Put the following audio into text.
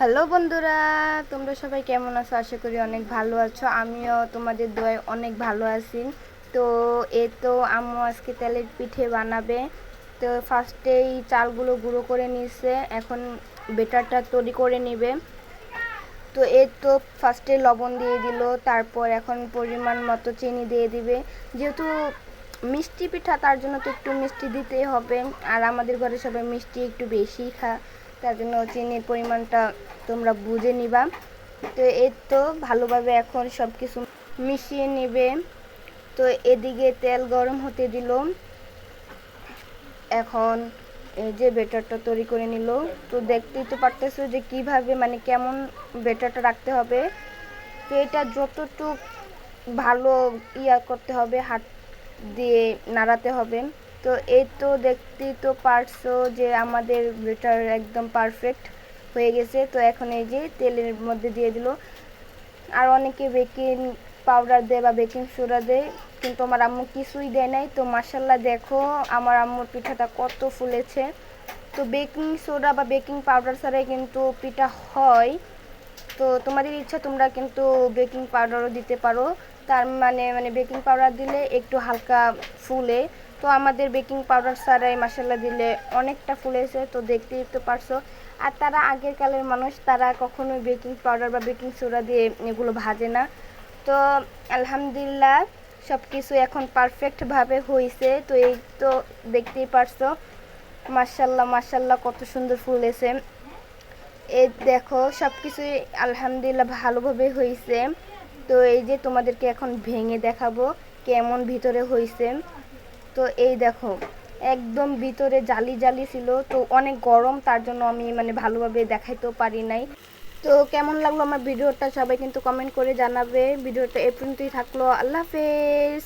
Hello বন্ধুরা, তোমরা সবাই কেমন আছো? আশা করি অনেক ভালো আছো। আমিও তোমাদের দোয়ায় অনেক ভালো আছি। তো এ তো আম্মু আজকে তেলের পিঠে বানাবে। তো ফার্স্টেই চালগুলো গুঁড়ো করে নিছে এখন বেটারটা তৈরি করে নেবে। তো এ তো ফার্স্টে লবণ দিয়ে দিল। তারপর এখন পরিমাণ মতো চিনি দিয়ে দিবে। যেহেতু মিষ্টি পিঠা, তার জন্য তো একটু মিষ্টি দিতেই হবে। আর আমাদের ঘরে সবাই মিষ্টি একটু বেশি খা তার জন্য চিনির পরিমাণটা তোমরা বুঝে নিবা। তো এর তো ভালোভাবে এখন সব কিছু মিশিয়ে নেবে। তো এদিকে তেল গরম হতে দিল। এখন এই যে বেটারটা তৈরি করে নিল। তো দেখতেই তো পারতেছো যে কীভাবে মানে কেমন বেটারটা রাখতে হবে। তো এটা যতটুক ভালো ইয়া করতে হবে, হাত দিয়ে নাড়াতে হবে। তো এই তো দেখতেই তো পারছ যে আমাদের বেটার একদম পারফেক্ট হয়ে গেছে। তো এখন এই যে তেলের মধ্যে দিয়ে দিল। আর অনেকে বেকিং পাউডার দেয় বা বেকিং সোডা দেয়, কিন্তু আমার আম্মু কিছুই দেয় নাই। তো মাসাল্লাহ দেখো, আমার আম্মুর পিঠাটা কত ফুলেছে। তো বেকিং সোডা বা বেকিং পাউডার ছাড়াই কিন্তু পিঠা হয়। তো তোমাদের ইচ্ছা, তোমরা কিন্তু বেকিং পাউডারও দিতে পারো। তার মানে মানে বেকিং পাউডার দিলে একটু হালকা ফুলে। তো আমাদের বেকিং পাউডার ছাড়াই মাসাল্লা দিলে অনেকটা ফুলেছে তো দেখতেই তো পারছ। আর তারা আগের কালের মানুষ, তারা কখনোই বেকিং পাউডার বা বেকিং সোডা দিয়ে এগুলো ভাজে না। তো আলহামদুলিল্লাহ সব কিছু এখন পারফেক্টভাবে হয়েছে তো এই তো দেখতেই পারছ। মার্শাল্লাহ মার্শাল্লাহ কত সুন্দর ফুলেছে এই দেখো সব কিছুই আলহামদুলিল্লাহ ভালোভাবে হয়েছে তো এই যে তোমাদেরকে এখন ভেঙে দেখাবো, কেমন ভিতরে হয়েছে তো এই দেখো, একদম ভিতরে জালি জালি ছিল, তো অনেক গরম, তার জন্য আমি মানে ভালোভাবে দেখাইতেও পারি নাই। তো কেমন লাগল আমার ভিডিওটা? সবাই কিন্তু কমেন্ট করে জানাবে। ভিডিওটা এ পর্যন্তই থাকল। আল্লাহ হাফেজ!